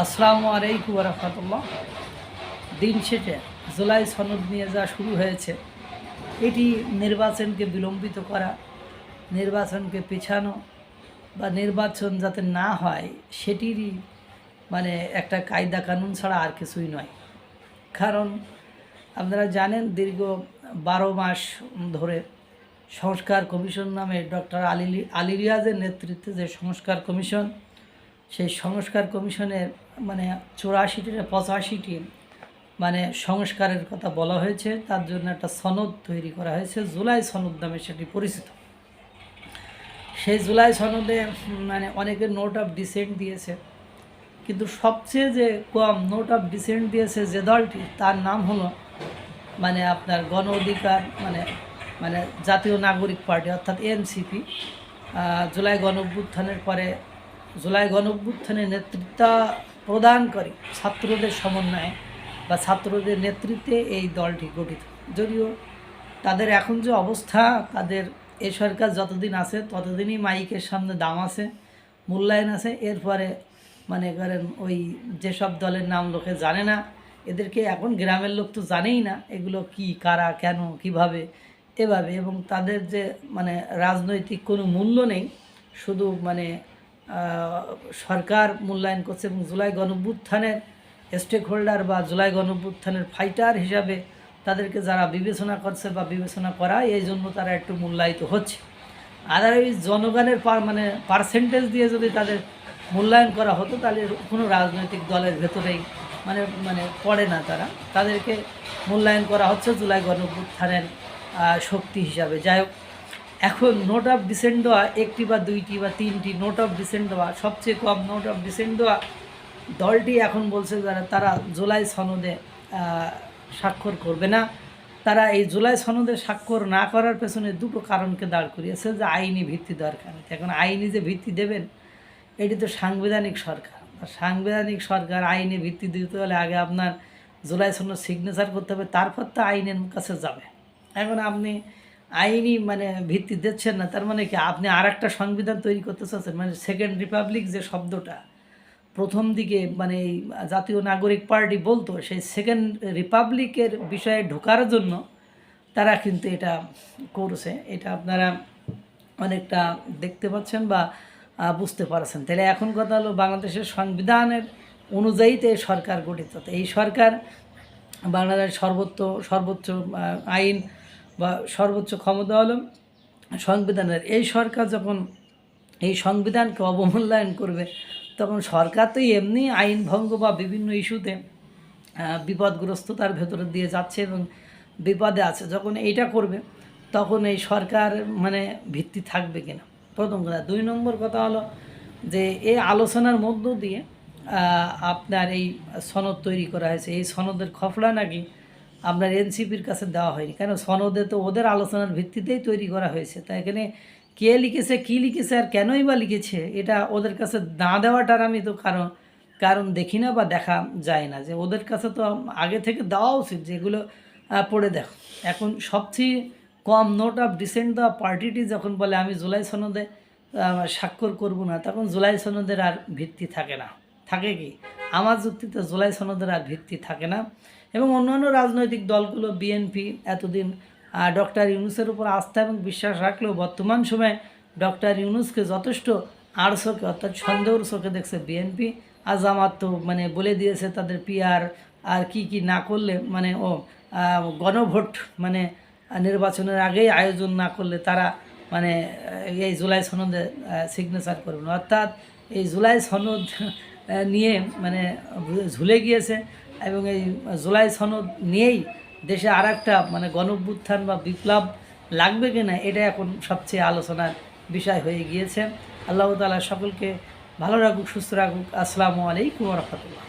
আসসালামু আলাইকুম রহমতুল্লাহ। দিন শেষে জুলাই সনদ নিয়ে যা শুরু হয়েছে, এটি নির্বাচনকে বিলম্বিত করা, নির্বাচনকে পেছানো বা নির্বাচন যাতে না হয়, সেটিরই মানে একটা কায়দা কানুন ছাড়া আর কিছুই নয়। কারণ আপনারা জানেন, দীর্ঘ বারো মাস ধরে সংস্কার কমিশন নামে ডক্টর আলী আলী রিয়াজের নেতৃত্বে যে সংস্কার কমিশন, সেই সংস্কার কমিশনের মানে চুরাশিটি পঁচাশিটি মানে সংস্কারের কথা বলা হয়েছে, তার জন্য একটা সনদ তৈরি করা হয়েছে, জুলাই সনদ নামে সেটি পরিচিত। সেই জুলাই সনদে মানে অনেকে নোট অফ ডিসেন্ট দিয়েছে, কিন্তু সবচেয়ে যে কম নোট অফ ডিসেন্ট দিয়েছে যে দলটি, তার নাম হলো মানে আপনার গণ অধিকার মানে মানে জাতীয় নাগরিক পার্টি, অর্থাৎ এনসিপি জুলাই গণ পরে, জুলাই গণ অভ্যুত্থানের নেতৃত্ব করে ছাত্রদের সমন্বয়ে বা ছাত্রদের নেতৃত্বে এই দলটি গঠিত। যদিও তাদের এখন যে অবস্থা, তাদের এ সরকার যতদিন আছে ততদিনই মাইকের সামনে দাম আছে, মূল্যায়ন আছে। এরপরে মানে করেন ওই যেসব দলের নাম লোকে জানে না, এদেরকে এখন গ্রামের লোক তো জানেই না এগুলো কি, কারা, কেন, কীভাবে, এভাবে। এবং তাদের যে মানে রাজনৈতিক কোনো মূল্য নেই, শুধু মানে সরকার মূল্যায়ন করছে এবং জুলাই গণভ্যুত্থানের স্টেক হোল্ডার বা জুলাই গণভ্যুত্থানের ফাইটার হিসাবে তাদেরকে যারা বিবেচনা করছে বা বিবেচনা করা এই জন্য তারা একটু মূল্যায়িত হচ্ছে। আদারওয়াইজ জনগণের মানে পার্সেন্টেজ দিয়ে যদি তাদের মূল্যায়ন করা হতো, তাহলে কোনো রাজনৈতিক দলের ভেতরেই মানে মানে পড়ে না তারা। তাদেরকে মূল্যায়ন করা হচ্ছে জুলাই গণভ্যুত্থানের শক্তি হিসাবে। যাই হোক এখন নোট অফ ডিসেন্ট দেওয়া একটি বা দুইটি বা তিনটি নোট অফ ডিসেন্ট দেওয়া, সবচেয়ে কম নোট অফ ডিসেন্ট দেওয়া, দলটি এখন বলছে যারা, তারা জুলাই সনদে স্বাক্ষর করবে না। তারা এই জুলাই সনদে স্বাক্ষর না করার পেছনে দুটো কারণকে দাঁড় করিয়েছে যে আইনি ভিত্তি দরকার এখন আইনি যে ভিত্তি দেবেন, এটি তো সাংবিধানিক সরকার। সাংবিধানিক সরকার আইনি ভিত্তি দিতে হলে আগে আপনার জুলাই সনদ সিগনেচার করতে হবে, তারপর তো আইনের কাছে যাবে। এখন আপনি আইনি মানে ভিত্তি দিচ্ছেন না, তার মানে কি আপনি আর একটা সংবিধান তৈরি করতে চাচ্ছেন? মানে সেকেন্ড রিপাবলিক যে শব্দটা, প্রথম দিকে মানে জাতীয় নাগরিক পার্টি বলতো, সেই সেকেন্ড রিপাবলিকের বিষয়ে ঢোকার জন্য তারা কিন্তু এটা করছে। এটা আপনারা অনেকটা দেখতে পাচ্ছেন বা বুঝতে পারছেন। তাহলে এখন কথা হলো বাংলাদেশের সংবিধানের অনুযায়ীতে এই সরকার গঠিত। তো এই সরকার বাংলাদেশের সর্বোচ্চ সর্বোচ্চ আইন বা সর্বোচ্চ ক্ষমতা হলো সংবিধানের। এই সরকার যখন এই সংবিধানকে অবমূল্যায়ন করবে, তখন সরকার তো এমনি আইন ভঙ্গ বা বিভিন্ন ইস্যুতে বিপদগ্রস্ততার ভেতরে দিয়ে যাচ্ছে এবং বিপদে আছে। যখন এইটা করবে, তখন এই সরকার মানে ভিত্তি থাকবে কিনা? প্রথম কথা। দুই নম্বর কথা হলো যে, এই আলোচনার মধ্য দিয়ে আপনার এই সনদ তৈরি করা হয়েছে। এই সনদের খফলা নাকি আপনার এনসিপির কাছে দেওয়া হয়নি। কেন? সনদে তো ওদের আলোচনার ভিত্তিতেই তৈরি করা হয়েছে। তাই এখানে কে লিখেছে, কী লিখেছে আর কেনই বা লিখেছে, এটা ওদের কাছে না দেওয়াটার আমি তো কারণ কারণ দেখি না বা দেখা যায় না। যে ওদের কাছে তো আগে থেকে দেওয়া উচিত, যেগুলো পড়ে দেখো। এখন সবচেয়ে কম নোট অফ ডিসেন্ট দেওয়া পার্টিটি যখন বলে, আমি জুলাই সনদে স্বাক্ষর করব না, তখন জুলাই সনদের আর ভিত্তি থাকে না। থাকে কি? আমার যুক্তিতে জুলাই সনদের আর ভিত্তি থাকে না। এবং অন্যান্য রাজনৈতিক দলগুলো বিএনপি এতদিন ডক্টর ইউনুসের উপর আস্থা এবং বিশ্বাস রাখলেও বর্তমান সময়ে ডক্টর ইউনুসকে যথেষ্ট আর অর্থাৎ সন্দেহর চোখে দেখছে বিএনপি আর জামাত তো মানে বলে দিয়েছে তাদের পিয়ার আর কি কি না করলে মানে ও গণভোট মানে নির্বাচনের আগেই আয়োজন না করলে তারা মানে এই জুলাই সনদে সিগনেচার করবে না। অর্থাৎ এই জুলাই সনদ নিয়ে মানে ঝুলে গিয়েছে। এবং এই জুলাই সনদ নিয়েই দেশে আর একটা মানে গণভ্যুত্থান বা বিপ্লব লাগবে কিনা, এটা এখন সবচেয়ে আলোচনার বিষয় হয়ে গিয়েছে। আল্লাহ তালা সকলকে ভালো রাখুক, সুস্থ রাখুক। আসসালামু আলাইকুম রহমতুল্লাহ।